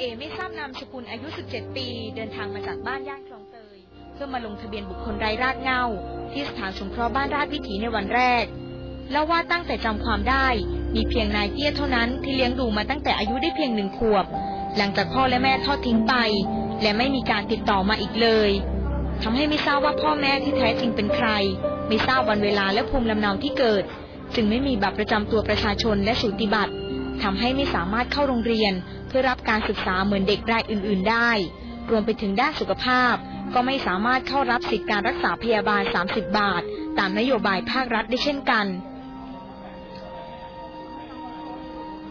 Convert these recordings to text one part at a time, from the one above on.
เอไม่ทราบนามสกุลอายุ 17 ปี เดินทางมาจากบ้านย่านคลองเตย เพื่อมาลงทะเบียนบุคคลไร้รากเหง้า ที่สถานสงเคราะห์บ้านราชวิถีในวันแรกแล้วว่าตั้งแต่จำความได้ มีเพียงนายเตี้ยเท่านั้นที่เลี้ยงดูมาตั้งแต่อายุได้เพียงหนึ่งขวบ หลังจากพ่อและแม่ทอดทิ้งไป และไม่มีการติดต่อมาอีกเลยทำให้ไม่ทราบว่าพ่อแม่ที่แท้จริงเป็นใคร ไม่ทราบวันเวลาและภูมิลำเนาที่เกิด จึงไม่มีบัตรประจำตัวประชาชนและสูติบัตร ทำให้ไม่สามารถเข้าโรงเรียน เพื่อรับการศึกษาเหมือนเด็กรายอื่น ๆ ได้ รวมไปถึงด้านสุขภาพ ก็ไม่สามารถเข้ารับสิทธิการรักษาพยาบาล 30 บาท ตามนโยบายภาครัฐได้เช่นกัน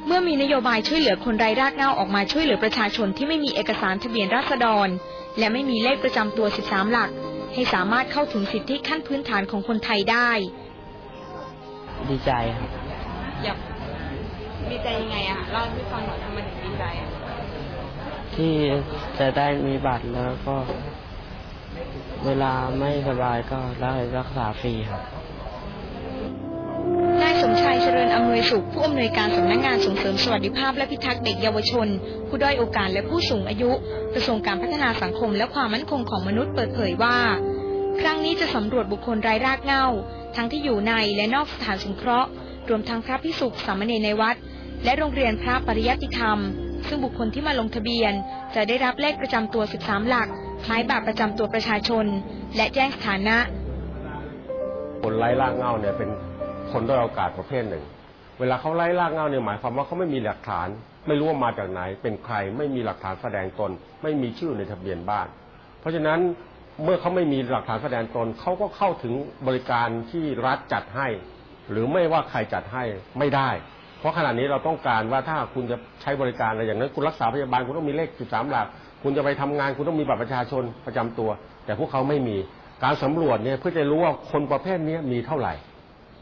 เมื่อมีนโยบายช่วยเหลือคนไร้รากเหง้าออกมาช่วยเหลือประชาชนที่ไม่มีเอกสารทะเบียนราษฎร และไม่มีเลขประจำตัว 13 หลัก ให้สามารถเข้าถึงสิทธิขั้นพื้นฐานของคนไทยได้ ดีใจครับอยาก ดีใจยังไงอะคะเล่าให้พี่ฟังหน่อยทำไมถึงดีใจอะที่จะได้มีบัตรแล้วก็ เวลาไม่สบายก็ได้รักษาฟรีครับ นายสมชายเจริญอำนวยสุข ผู้อำนวยการสำนักงานส่งเสริมสวัสดิภาพและพิทักษ์เด็กเยาวชน ผู้ด้อยโอกาสและผู้สูงอายุ กระทรวงการพัฒนาสังคมและความมั่นคงของมนุษย์เปิดเผยว่า ครั้งนี้จะสำรวจบุคคลไร้รากเหง้า ทั้งที่อยู่ในและนอกสถานสงเคราะห์ รวมทั้งพระพิสุขสามเณรในวัด และโรงเรียนพระปริยัติธรรม ซึ่งบุคคลที่มาลงทะเบียน จะได้รับเลขประจำตัว 13 หลัก คล้ายบัตรประจำตัวประชาชน และแจ้งสถานะ คนไร้รากเหง้าเนี่ยเป็นคนด้อยโอกาสประเภทหนึ่ง เวลาเขาไร้รากเหง้าเนี่ยหมายความว่าเขาไม่มีหลักฐาน ไม่รู้ว่ามาจากไหน เป็นใคร ไม่มีหลักฐานแสดงตน ไม่มีชื่อในทะเบียนบ้าน เพราะฉะนั้นเมื่อเขาไม่มีหลักฐานแสดงตนเขาก็เข้าถึงบริการที่รัฐจัดให้ หรือไม่ว่าใครจัดให้ไม่ได้ เพราะขณะนี้เราต้องการว่าถ้าคุณจะใช้บริการอะไรอย่างนั้นคุณรักษาพยาบาลคุณต้องมีเลข 13 หลัก คุณจะไปทำงานคุณต้องมีบัตรประชาชนประจำตัว แต่พวกเขาไม่มีการสำรวจเนี่ยเพื่อจะรู้ว่าคนประเภทนี้มีเท่าไหร่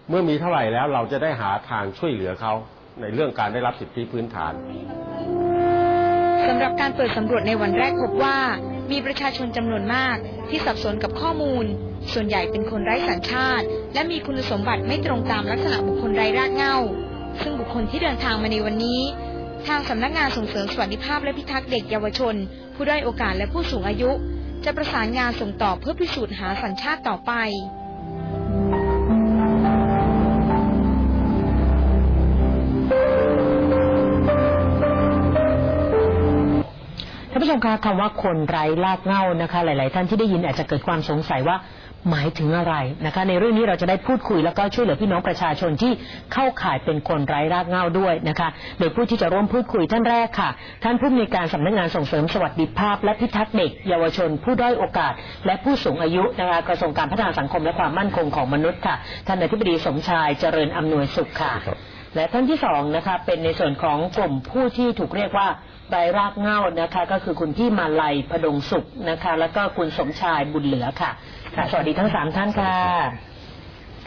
เมื่อมีเท่าไหร่แล้วเราจะได้หาทางช่วยเหลือเขาในเรื่องการได้รับสิทธิพื้นฐานสำหรับการเปิดสำรวจในวันแรกพบว่า มีประชาชนจำนวนมากที่สับสนกับข้อมูล ส่วนใหญ่เป็นคนไร้สัญชาติ และมีคุณสมบัติไม่ตรงตามลักษณะบุคคลไร้รากเหง้า ซึ่งบุคคลที่เดินทางมาในวันนี้ ทางสำนักงานส่งเสริมสวัสดิภาพและพิทักษ์เด็กเยาวชน ผู้ด้อยโอกาสและผู้สูงอายุ จะประสานงานส่งต่อเพื่อพิสูจน์หาสัญชาติต่อไปานผู้ชมคะคำว่าคนไร้รากเหง้านะคะ หลาย ๆ ท่านที่ได้ยินอาจจะเกิดความสงสัยว่าหมายถึงอะไรนะคะ ในเรื่องนี้เราจะได้พูดคุยแล้วก็ช่วยเหลือพี่น้องประชาชนที่เข้าข่ายเป็นคนไร้รากเหง้าด้วยนะคะ โดยผู้ที่จะร่วมพูดคุยท่านแรกค่ะ ท่านผู้อำนวยการสำนักงานส่งเสริมสวัสดิภาพ และพิทักษ์เด็ก เยาวชน ผู้ด้อยโอกาส และผู้สูงอายุนะคะกระทรวงการพัฒนาสังคมและความมั่นคงของมนุษย์ค่ะท่านอธิบดีสมชายเจริญอำนวยสุขค่ะครับและท่านที่สองนะคะเป็นในส่วนของกลุ่มผู้ที่ถูกเรียกว่า ไร้รากเหง้านะคะ ก็คือคุณพี่มาลัยพดงสุขนะคะ แล้วก็คุณสมชายบุญเหลือค่ะค่ะ สวัสดีทั้งสามท่านค่ะ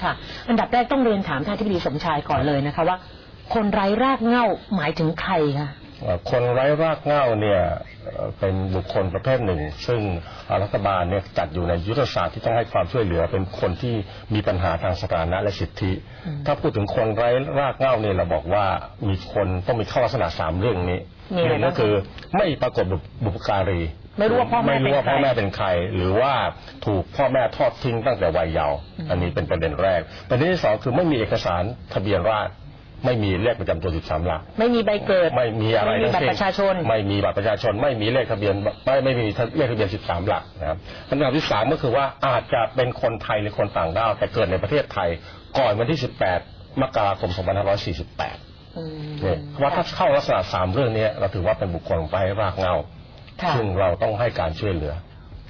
ค่ะ อันดับแรกต้องเรียนถามท่านที่บดีสมชายก่อนเลยนะคะ ว่า คนไร้รากเหง้าหมายถึงใครคะเอ่อ คนไร้รากเหง้าเนี่ยเอ่อเป็นบุคคลประเภทหนึ่ง ซึ่งรัฐบาลเนี่ยจัดอยู่ในยุทธศาสตร์ที่ต้องให้ความช่วยเหลือเป็นคนที่มีปัญหาทางสถานะและสิทธิ ถ้าพูดถึงคนไร้รากเหง้าเนี่ยเราบอกว่ามีคนต้องมีเข้าลักษณะสามเรื่องนี้มีอะไรหนึ่งบ้างก็คือไม่ปรากฏบุบุพการีไม่รู้ว่าพ่อแม่ไม่รู้ว่าเป็นใครพ่อแม่เป็นใคร หรือว่าถูกพ่อแม่ทอดทิ้งตั้งแต่วัยเยาว์อันนี้เป็นประเด็นแรกประเด็นที่สองคือไม่มีเอกสารทะเบียนราษฎร ไม่มีเลขประจำตัว 13 หลัก ไม่มีใบเกิด ไม่มีอะไรไม่มีทั้งบัตรสิ้นประชาชน ไม่มีบัตรประชาชน ไม่มีเลขทะเบียนไม่ไม่มีเลขทะเบียน 13 หลักนะครับอันดับที่สามก็คือว่าอาจจะเป็นคนไทยหรือคนต่างด้าวแต่เกิดในประเทศไทยก่อนวันที่ 18 มกราคม 2548 อืมเนี่ยว่าถ้าเข้าลักษณะสามเรื่องนี้เราถือว่าเป็นบุคคลไร้รากเหง้าค่ะซึ่งเราต้องให้การช่วยเหลือ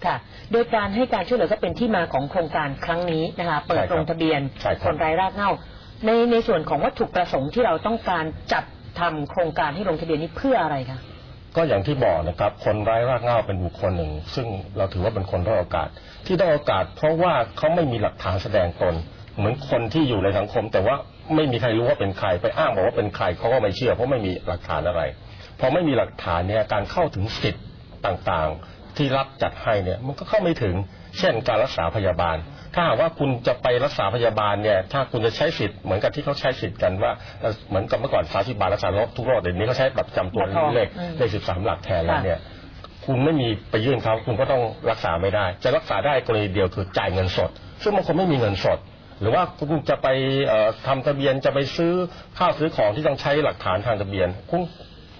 ค่ะ โดยการให้การช่วยเหลือก็เป็นที่มาของโครงการครั้งนี้นะคะ เปิดใช่ครับลงทะเบียนใช่ครับ คนไร้รากเหง้า ในในส่วนของวัตถุประสงค์ที่เราต้องการจัดทำโครงการให้ลงทะเบียนนี้เพื่ออะไรคะ ก็อย่างที่บอกนะครับคนไร้รากเหง้าเป็นบุคคลหนึ่ง ซึ่งเราถือว่าเป็นคนด้อยโอกาส ที่ด้อยโอกาส เพราะว่าเขาไม่มีหลักฐานแสดงตน เหมือนคนที่อยู่ในสังคม แต่ว่าไม่มีใครรู้ว่าเป็นใครไปอ้างบอกว่าเป็นใครเขาก็ไม่เชื่อ เพราะไม่มีหลักฐานอะไรพอไม่มีหลักฐานเนี่ยการเข้าถึงสิทธิ์ต่างๆ ที่รัฐจัดให้เนี่ยมันก็เข้าไม่ถึง เช่นการรักษาพยาบาล ถ้าหากว่าคุณจะไปรักษาพยาบาลเนี่ย ถ้าคุณจะใช้สิทธิ์เหมือนกับที่เขาใช้สิทธิ์กันว่าเอ่อเหมือนกับเมื่อก่อนสาสิบาทรักษาโรคทุกโรคเดี๋ยวนี้เขาใช้บัตรประจำตัวบัตรทองเลขอืม เลขสิบสามหลักแทนแล้วค่ะเนี่ย คุณไม่มีไปยื่นเขาคุณก็ต้องรักษาไม่ได้ จะรักษาได้กรณีเดียวคือจ่ายเงินสด ซึ่งบางคนไม่มีเงินสด หรือว่าคุณจะไปเอ่อทำทะเบียนจะไปซื้อข้าวซื้อของที่ต้องใช้หลักฐานทางทะเบียนคุณ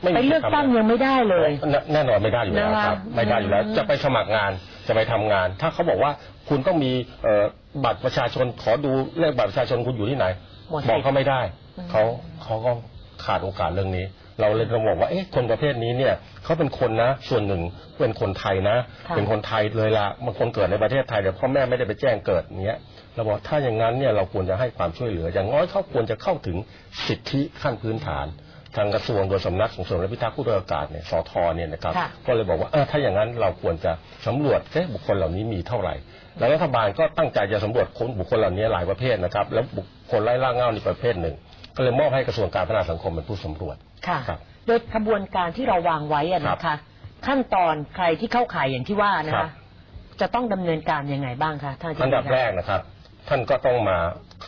ไม่มีไปเลือกตั้งยังไม่ได้เลย แน่แน่นอนไม่ได้อยู่แล้วนะคะครับ ไม่ได้อยู่แล้ว อืม จะไปสมัครงาน จะไปทำงาน ถ้าเขาบอกว่าคุณต้องมีเอ่อบัตรประชาชนขอดูเลขบัตรประชาชนคุณอยู่ที่ไหนหมดสิทธิ์บอกเขาไม่ได้อืมเขาเขาก็ขาดโอกาสเรื่องนี้ เราเลยต้องบอกว่าเอ๊ะคนประเภทนี้เนี่ยเขาเป็นคนนะส่วนหนึ่งเป็นคนไทยนะค่ะเป็นคนไทยเลยละบางคนเกิดในประเทศไทยแต่พ่อแม่ไม่ได้ไปแจ้งเกิดเนี้ยเราบอกถ้าอย่างนั้นเนี่ยเราควรจะให้ความช่วยเหลือ อย่างน้อยเขาควรจะเข้าถึงสิทธิขั้นพื้นฐาน ทางกระทรวงโดยสำนักส่งเสริมและพิทักษ์ผู้ด้อยโอกาสเนี่ยสทเนี่ยนะครับค่ะ ก็เลยบอกว่าเออถ้าอย่างนั้นเราควรจะสำรวจเอ๊ะบุคคลเหล่านี้มีเท่าไหร่ แล้วรัฐบาลก็ตั้งใจจะสำรวจคนบุคคลเหล่านี้หลายประเภทนะครับ แล้วบุคคลไร้ล่าเง่านี่ประเภทหนึ่ง ก็เลยมอบให้กระทรวงการพัฒนาสังคมเป็นผู้สำรวจ ค่ะ ครับโดยกระบวนการที่เราวางไว้อะนะคะ ขั้นตอนใครที่เข้าข่ายอย่างที่ว่านะครัคะ บ จะต้องดำเนินการยังไงบ้างคะท่านอธิบอันดีดับคะแรกนะครับ ท่านก็ต้องมา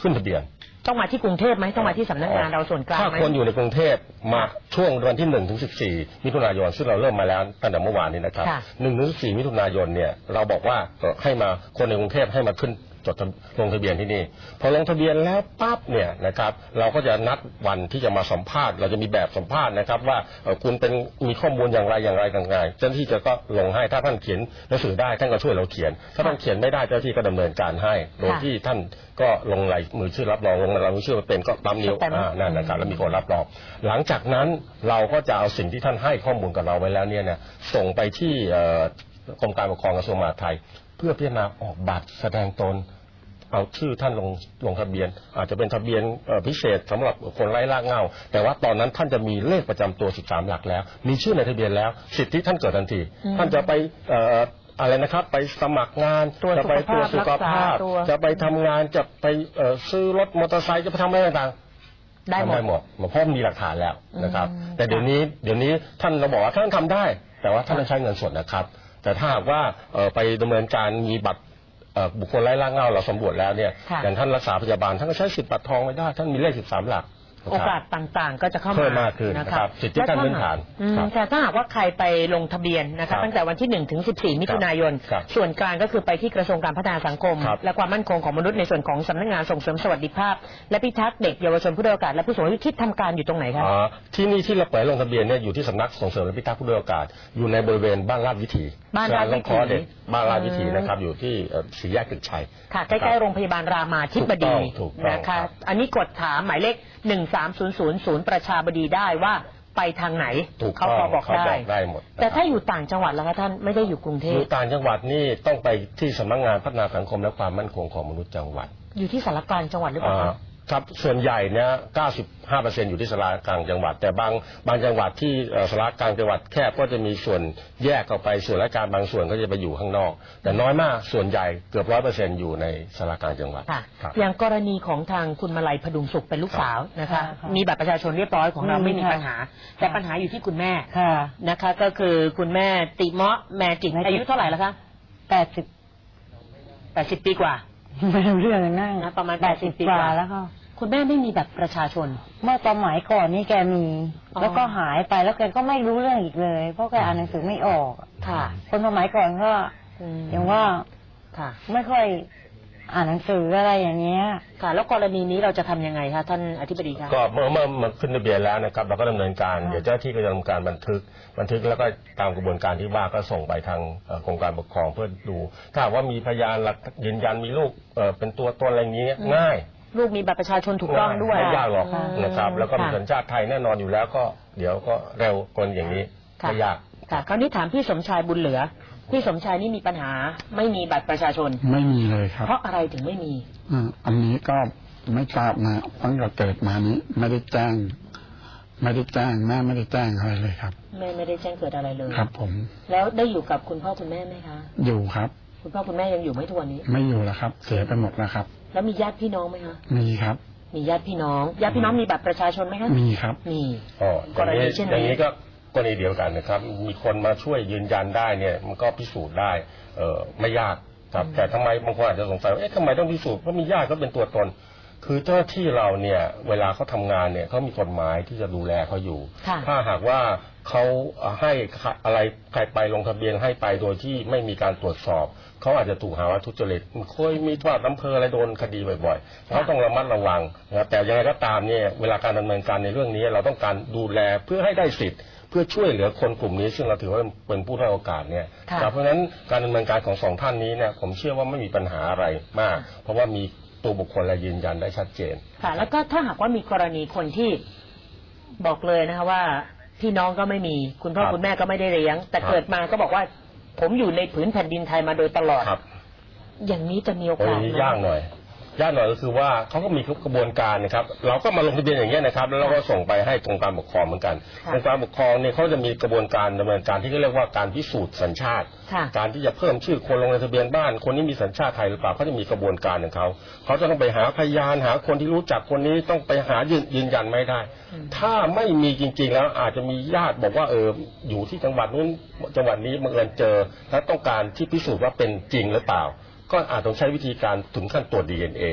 ขึ้นทะเบียน ต้องมาที่กรุงเทพไหมต้องมาที่สำนักงานเราส่วนกลางถ้าไหมคนอยู่ในกรุงเทพมาช่วงวันที่หนึ่งถึงสิบสี่มิถุนายนซึ่งเราเริ่มมาแล้วตั้งแต่เมื่อวานนี้นะครับค่ะหนึ่งถึงสิบสี่มิถุนายนเนี่ยเราบอกว่าเอ่อให้มาคนในกรุงเทพให้มาขึ้น จดทะลงทะเบียนที่นี่พอลงทะเบียนแล้วปั๊บเนี่ยนะครับเราก็จะนัดวันที่จะมาสัมภาษณ์ เราจะมีแบบสัมภาษณ์นะครับ ว่าเอ่อคุณเป็นมีข้อมูลอย่างไรอย่างไรอย่างไรเจ้าหน้าที่จะก็ลงให้ถ้าท่านเขียนหนังสือได้ท่านก็ช่วยเราเขียน ถ้าท่านเขียนไม่ได้เจ้าหน้าที่ก็ดำเนินการให้โดยค่ะที่ท่านก็ลงลายมือชื่อรับรองลงลายมือชื่อมาเป็นก็ปั๊มนิ้วสแตมป์อ่านั่นนะครับแล้วมีคนรับรองหลังจากนั้นเราก็จะเอาสิ่งที่ท่านให้ข้อมูลกับเราไว้แล้วเนี่ยนะส่งไปที่เอ่อกรมการปกครองกระทรวงมหาดไทย เพื่อพิจารณาออกบัตรแสดงตน เอาชื่อท่านลงลงทะเบียน อาจจะเป็นทะเบียนเอ่อพิเศษสำหรับคนไร้รากเหง้าแต่ว่าตอนนั้นท่านจะมีเลขประจำตัว 13 หลักแล้ว มีชื่อในทะเบียนแล้ว สิทธิท่านเกิดทันทีอืมท่านจะไปเอ่ออะไรนะครับไปสมัครงานตรวจจะไปตรวจสุสุขขภาภาพพตัวจะไปทำงานจะไปเอ่อซื้อรถมอเตอร์ไซค์จะไปทำอะไรต่างๆได้หมดทำได้หมดเพราะมีหลักฐานแล้วนะครับอืมแต่เดี๋ยวนี้เดี๋ยวนี้ท่านเราบอกว่าท่านทำได้ แต่ว่าท่านต้องใช้เงินสดนะครับ แต่ถ้าหากว่าเอ่อไปดำเนินการมีบัตรเอ่อบุคคลไร้ร่างเงาเราสำรวจแล้วเนี่ยค่ะอย่างท่านรักษาพยาบาลท่านก็ใช้สิทธิ์บัตรทองไม่ได้ท่านมีเลขสิบสามหลักนะโอครับกาสต่างๆ ก็จะเข้ามาเพิ่มมากขึ้นนะครับสิทธิขั้นพื้นฐานอืมครับแต่ถ้าหากว่าใครไปลงทะเบียนนะครัคะบตั้งแต่วันที่1ถึง14 มิถุนายนครับส่วนกลางก็คือไปที่กระทรวงการพัฒนาสังคมครับและความมั่นคงของมนุษย์ในส่วนของสำนักงานส่งเสริมสวัสดิภาพ และพิทักษ์เด็กเยาวชนผู้ด้อยโอกาสและผู้สูงอายุที่ทำการอยู่ตรงไหนคะอ๋อที่นี่ที่เราเปิดลงทะเบียนเนี่ยอยู่ที่สำนักส่งเสริมและพิทักษ์ผู้ด้อยโอกาสอยู่ในบริเวณบ้านลาดวิถี บ้านลาดวิถีต้องขอเด็กบ้านลาดวิถีอืมนะครับอยู่ที่เอ่อสี่แยกตึกชัยค่ะใกล้ๆโรงพยาบาลรามาธิบดีถูกต้องถูกต้องนะคะครับอันนี้กดถามหมายเลข 13000ประชาบดีได้ว่าไปทางไหนถูกเขาต้องพอบอกเขาได้บอกได้หมดนะครับแต่ถ้าอยู่ต่างจังหวัดแล้วคะท่านไม่ได้อยู่กรุงเทอพยู่ต่างจังหวัดนี่ต้องไปที่สำนักงานพัฒนาสังคมและความมั่นคงของมนุษย์จังหวัด อยู่ที่สารกลางจังหวัดหรือเปล่าอ่า คะครับส่วนใหญ่เนี่ย95%อยู่ที่สารากลางจังหวัด แต่บางบางจังหวัดที่เอ่อสารกลางจังหวัดแคบก็จะมีส่วนแยกออกไปส่วนราชการบางส่วนก็จะไปอยู่ข้างนอก แต่น้อยมากส่วนใหญ่เกือบร้อยเปอร์เซ็นต์อยู่ในสารกลางจังหวัดค่ะ ครับ อย่างกรณีของทางคุณมาลัยพดุงสุขเป็นลูกสาวนะคะ ค่ะมีบัตรประชาชนเรียบร้อยของเรามีไม่มีค่ะปัญหา แต่ปัญหาอยู่ที่คุณแม่ค่ะ นะคะ ก็คือคุณแม่ติเมาะแมจิกแมจิก อายุเท่าไหร่แล้วคะแปดสิบแปดสิบปีกว่า ไม่รู้เรื่องนั่งนะประมาณแปดสิบ80ปีกกว่า ว่าแล้วค่ะ คุณแม่ไม่มีบัตรประชาชน เมื่อตอนหมายก่อนนี่แกมี อ๋อ แล้วก็หายไปแล้วแกก็ไม่รู้เรื่องอีกเลย เพราะแกอ่านหนังสือไม่ออก ค่ะคนสมัยก่อนก็อืมอย่างว่าค่ะ ไม่ค่อยอ่านหนังสืออะไรอย่างเงี้ย ค่ะ แล้วกรณีนี้เราจะทำยังไงคะท่านอธิบดีคะ ก็เมื่อเมื่อมาขึ้นทะเบียนแล้วนะครับเราก็ดำเนินการ ค่ะ เดี๋ยวเจ้าหน้าที่ก็จะดำเนินการบันทึก บันทึกแล้วก็ตามกระบวนการที่ว่าก็ส่งไปทางเอ่อกรมการปกครองเพื่อดู ถ้าหากว่ามีพยานหลักยืนยันมีลูกเอ่อเป็นตัวตนอะไรอย่างนี้ง่าย ลูกมีบัตรประชาชนถูกต้องด้วยไม่ยากหรอกอืมนะครับ แล้วก็มีค่ะสัญชาติไทยแน่นอนอยู่แล้วก็ เดี๋ยวก็เร็วคนอย่างนี้ค่ะไม่ยากค่ะคราวนี้ถามพี่สมชายบุญเหลือ พี่สมชายนี่มีปัญหา ไม่มีบัตรประชาชน ไม่มีเลยครับ เพราะอะไรถึงไม่มีอ่าอันนี้ก็ไม่ทราบนะตั้งแต่เกิดมานี้ไม่ได้แจ้งไม่ได้แจ้งแม่ไม่ได้แจ้งอะไรเลยครับแม่ไม่ได้แจ้งเกิดอะไรเลยครับ ผม แล้วได้อยู่กับคุณพ่อคุณแม่ไหมคะ อยู่ครับ คุณพ่อคุณแม่ยังอยู่ไหมทุกวันนี้ ไม่อยู่แล้วครับ เสียไปหมดแล้วครับ แล้วมีญาติพี่น้องไหมคะมีครับ มีญาติพี่น้องญาติพี่น้องมีบัตรประชาชนไหมคะมีครับ มีอ๋ออกรย่างณีนี้เช่นอย่างนี้นี้ก็กรณีเดียวกันนะครับ มีคนมาช่วยยืนยันได้เนี่ย มันก็พิสูจน์ได้ เออไม่ยากครับ แต่ทำไมบางคนอาจจะสงสัยว่าเอ๊ะทำไมต้องพิสูจน์เพราะมีญาติก็เป็นตัวตน คือเจ้าหน้าที่เราเนี่ยเวลาเขาทำงานเนี่ยเขามีกฎหมายที่จะดูแลเขาอยู่ ค่ะ ถ้าหากว่าเขาให้อะไรใครไปลงทะเบียนให้ไปโดยที่ไม่มีการตรวจสอบ เขาอาจจะถูกหาว่าทุจริตเคยมีทอดอำเภออะไรโดนคดีบ่อยๆเขาต้องระมัดระวังนะครับแต่ยังไงก็ตามเนี่ยเวลาการดำเนินการในเรื่องนี้เราต้องการดูแลเพื่อให้ได้สิทธิ์ เพื่อช่วยเหลือคนกลุ่มนี้ ซึ่งเราถือว่าเป็นผู้ได้อยโอกาสเนี่ยค่ะ ครับเพราะฉะนั้นการดำเนินการของสองท่านนี้เนี่ยผมเชื่อว่าไม่มีปัญหาอะไรมาก เพราะว่ามี ตัวบุคคลและยืนยันได้ชัดเจน ค่ะ แล้วก็ถ้าหากว่ามีกรณีคนที่บอกเลยนะคะว่าพี่น้องก็ไม่มีคุณพ่อครับคุณแม่ก็ไม่ได้เลี้ยง แต่ครับ เกิดมาก็บอกว่า ผมอยู่ในผืนแผ่นดินไทยมาโดยตลอด ครับอย่างนี้จะมีโอโอ้กาสยไหม ยากหน่อย ยากหน่อยก็คือว่าเขาก็มีกระบวนการนะครับ เราก็มาลงทะเบียนอย่างเงี้ยนะครับ แล้วเราก็ส่งไปให้กรมการปกครองเหมือนกันค่ะกรมการปกครองเนี่ยเขาจะมีกระบวนการดำเนินการที่เขาเรียกว่าการพิสูจน์สัญชาติค่ะการที่จะเพิ่มชื่อคนลงในทะเบียนบ้าน คนนี้มีสัญชาติไทยหรือเปล่าเขาจะมีกระบวนการของเขาเขาจะต้องไปหาพยานหาคนที่รู้จักคนนี้ต้องไปหายืนยืนยันไม่ได้อืมถ้าไม่มีจริง ๆ แล้วอาจจะมีญาติบอกว่าเอออยู่ที่จังหวัดนู้นจังหวัดนี้บังเอิญเจอ และต้องการที่พิสูจน์ว่าเป็นจริงหรือเปล่า ก็อาจต้องใช้วิธีการถึงขั้นตรวจดีเอ็นเอ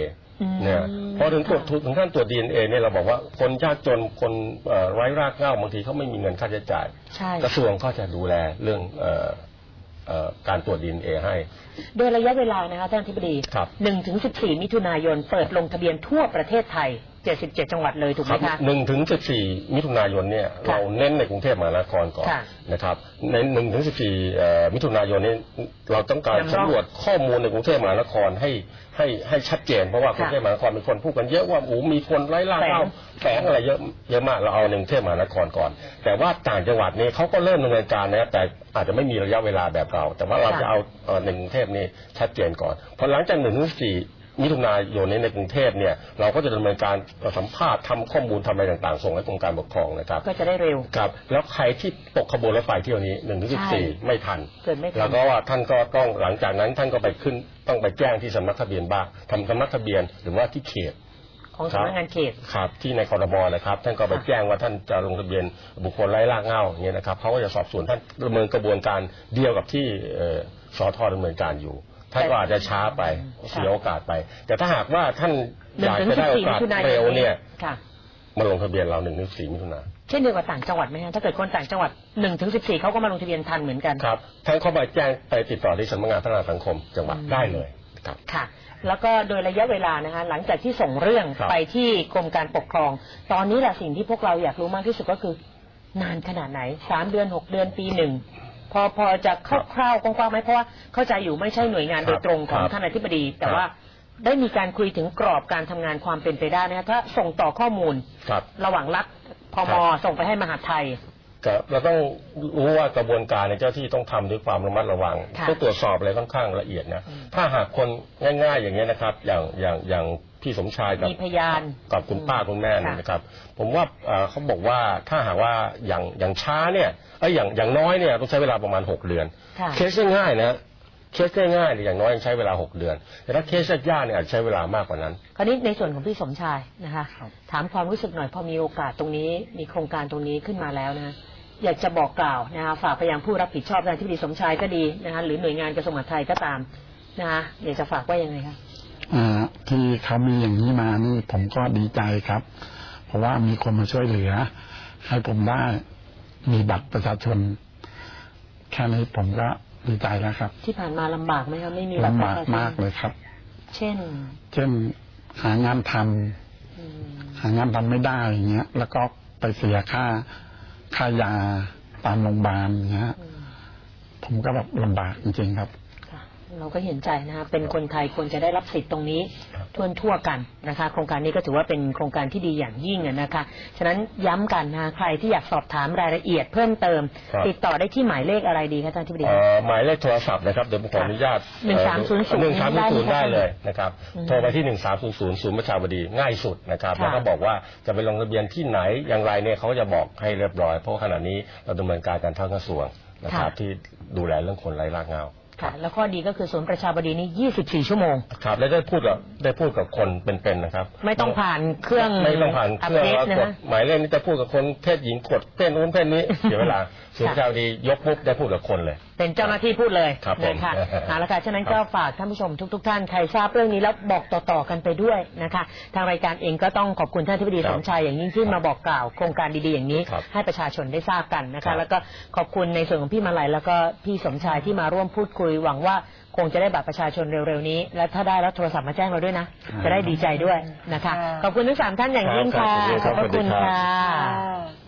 อืมเนี่ยพอถึงตรวจค่ะถึงขั้นตรวจดีเอ็นเอเนี่ยเราบอกว่าคนยากจนคนเอ่อไร้รากเหง้าบางทีเขาไม่มีเงินค่าใช้จ่าย ใช่ กระทรวงก็จะดูแลเรื่องเอ่อเอ่อการตรวจดีเอ็นเอให้ โดยระยะเวลานะคะท่านทิบดีครับ หนึ่งถึงสิบสี่มิถุนายนเปิดลงทะเบียนทั่วประเทศไทย เจ็ดสิบเจ็ดจังหวัดเลยถูกไหมคะ หนึ่งถึงสิบสี่มิถุนายนเนี่ยค่ะเราเน้นในกรุงเทพมหานครก่อนค่ะนะครับในหนึ่งถึงสิบสี่มิถุนายนนี้เราต้องการนำร่องสำรวจข้อมูลในกรุงเทพมหานครให้ให้ให้ชัดเจนเพราะว่ากรุงเทพมหานครมีคนพูดกันเยอะว่าโอ้มีคนไร้ล่าเล่าแฝงอะไรเยอะเยอะมากเราเอาในกรุงเทพมหานครก่อน แต่ว่าต่างจังหวัดนี่เขาก็เริ่มดำเนินการนะแต่อาจจะไม่มีระยะเวลาแบบเรา แต่ว่าเราค่ะ จะเอาเอ่อในกรุงเทพนี่ชัดเจนก่อนพอหลังจากหนึ่งถึงสี่ มิถุนายนนี้ในกรุงเทพเนี่ยเราก็จะดำเนินการสัมภาษณ์ทำข้อมูลทำอะไรต่างๆ ส่งให้กรมการปกครองนะครับก็จะได้เร็วครับแล้วใครที่ตกขบวนรถไฟเที่ยวนี้หนึ่งถึงสิบใช่สี่ไม่ทันเกิดไม่ทันแล้วก็ว่าท่านก็ต้องหลังจากนั้นท่านก็ไปขึ้นต้องไปแจ้งที่สำนักทะเบียนบ้างทำสำนักทะเบียนหรือว่าที่เขตของสำนักงานเขตครับที่ในคอรมอนะครับ ท่านก็ไปค่ะแจ้งว่าท่านจะลงทะเบียนบุคคลไร้รากเหง้าอย่างเงี้ยนะครับเขาก็จะสอบสวนท่านดำเนินกระบวนการเดียวกับที่เอ่อสอทอดำเนินการอยู่ ท่านก็อาจจะช้าไปเสียโอกาสไป แต่ถ้าหากว่าท่านหนึ่องยากถึงจะสิได้บโอสี่กามิสถุนายนเร็วเนี่ยค่ะมาลงทะเบียนเราหนึ่งถึงสี่มิถุนาเช่นเดียวกับต่างจังหวัดไหมฮะถ้าเกิดคนต่างจังหวัดหนึ่งถึงสิบสี่เขาก็มาลงทะเบียนทันเหมือนกันครับท่านเข้าไปแจ้งไปติดต่อที่สำนักงานพัฒนาสังคมจังหวัดอืมได้เลยครับค่ะ แล้วก็โดยระยะเวลานะคะหลังจากที่ส่งเรื่องครับไปที่กรมการปกครอง ตอนนี้แหละสิ่งที่พวกเราอยากรู้มากที่สุดก็คือนานขนาดไหนสามเดือนหกเดือนปีหนึ่ง พอพอจะคร่าวๆกว้างๆไหมเพราะว่าเข้าใจอยู่ไม่ใช่หน่วยงานโดยตรงของครับท่านอธิบดี แต่ครับว่าได้มีการคุยถึงกรอบการทำงานความเป็นไปได้นะคะถ้าส่งต่อข้อมูลครับระหว่างรัฐพมครับส่งไปให้มหาดไทยก็เราต้องรู้ว่ากระบวนการในยเจ้าที่ต้องทำด้วยความระมัดระวังค่ะต้องตรวจสอบอะไรค่อนข้างละเอียดนะอืมถ้าหากคนง่าย ๆ อย่างเงี้ยนะครับ อย่างอย่างอย่าง พี่สมชายกับมีพยาน กับคุณป้าคุณแม่เนี่ยค่ะนะครับ ผมว่าเอ่อเขาบอกว่าถ้าหากว่าอย่างอย่างช้าเนี่ยเอ้ยอย่างอย่างน้อยเนี่ยต้องใช้เวลาประมาณหกเดือน ค่ะ เคสง่ายๆนะเคสง่ายๆเนี่ยอย่างน้อยยังใช้เวลาหกเดือน แต่ถ้าเคสยากๆเนี่ยอาจจะใช้เวลามากกว่านั้น คราวนี้ในส่วนของพี่สมชายนะคะถามความรู้สึกหน่อยพอมีโอกาสตรงนี้ มีโครงการตรงนี้ขึ้นมาแล้วนะอยากจะบอกกล่าวนะคะฝากไปยังผู้รับผิดชอบทางที่ดีสมชายก็ดีนะคะหรือหน่วยงานกระทรวงมหาดไทยก็ตามนะคะอยากจะฝากว่ายังไงคะอ่า ที่เขามีอย่างนี้มานี่ผมก็ดีใจครับ เพราะว่ามีคนมาช่วยเหลือ ให้ผมได้มีบัตรประชาชน แค่นี้ผมก็ดีใจแล้วครับ ที่ผ่านมาลำบากไหมคะไม่มีบัตรลำประบากชาชนมากเลยครับ เช่น เช่นหางานทำอืมหางานทำไม่ได้อย่างเงี้ย แล้วก็ไปเสียค่าค่ายาตามโรงพยาบาลอย่างเงี้ยอืมผมก็แบบลำบากจริงๆครับค่ะ เราก็เห็นใจนะคะเป็นคนไทยควรจะได้รับสิทธิ์ตรงนี้ทั่วทั่วๆกันนะคะ โครงการนี้ก็ถือว่าเป็นโครงการที่ดีอย่างยิ่งอะนะคะฉะนั้นย้ำกันนะคะใครที่อยากสอบถามรายละเอียดเพิ่มเติมครับติดต่อได้ที่หมายเลขอะไรดีคะท่านที่ปดีเอ่อหมายเลขโทรศัพท์นะครับเดี๋ยวผมขออนุญาตหนึ่งสามศูนย์ศูนย์หนึ่งสามศูนย์ศูนย์ได้ได้ไหมคะเลยนะครับอืมโทรไปที่หนึ่งสามศูนย์ศูนย์ศูนย์ประชาบดีง่ายสุดนะครับค่ะแล้วก็บอกว่าจะไปลงทะเบียนที่ไหนอย่างไรเนี่ยเขาก็จะบอกให้เรียบร้อยเพราะว่าขณะนี้เราดำเนินการกันทั้งกระทรวงนะครับที่ดูแลเรื่องคนไร้รากเหง้า ค่ะ แล้วข้อดีก็คือศูนย์ประชาบดีนี่ 24 ชั่วโมง ครับ แล้วได้พูดกับได้พูดกับคนเป็นๆนะครับ ไม่ต้องผ่านเครื่องไม่ต้องผ่านเครื่องปดแล้วนะกดคะหมายเลขนี้จะพูดกับคนเพศหญิงกดเพศนู้นเพศนี้เสียเวลา ศูนย์ประชาบดียกปุ๊บได้พูดกับคนเลย เป็นเจ้าหน้าที่พูดเลยครับผมนะคะเอาละค่ะฉะนั้นครับก็ฝากท่านผู้ชมทุกๆท่านใครทราบเรื่องนี้แล้วบอกต่อๆกันไปด้วยนะคะ ทางรายการเองก็ต้องขอบคุณท่านที่บดีครัสบมชายอย่างยิ่งที่มาบอกกล่าวโครงการดีๆอย่างนี้ครับให้ประชาชนได้ทราบกันนะครัคะบแล้วก็ขอบคุณในส่วนของพี่มาลัยแล้วก็พี่สมชายที่มาร่วมพูดคุยหวังว่าคงจะได้บัตรประชาชนเร็วๆนี้ และถ้าได้แล้วโทรศัพท์มาแจ้งเราด้วยนะ จะได้ดีใจด้วยนะคะ ขอบคุณทั้งสามท่านอย่างยิ่งค่ะครับขอบพระคุณสวัสดีครับค่ะค่ะ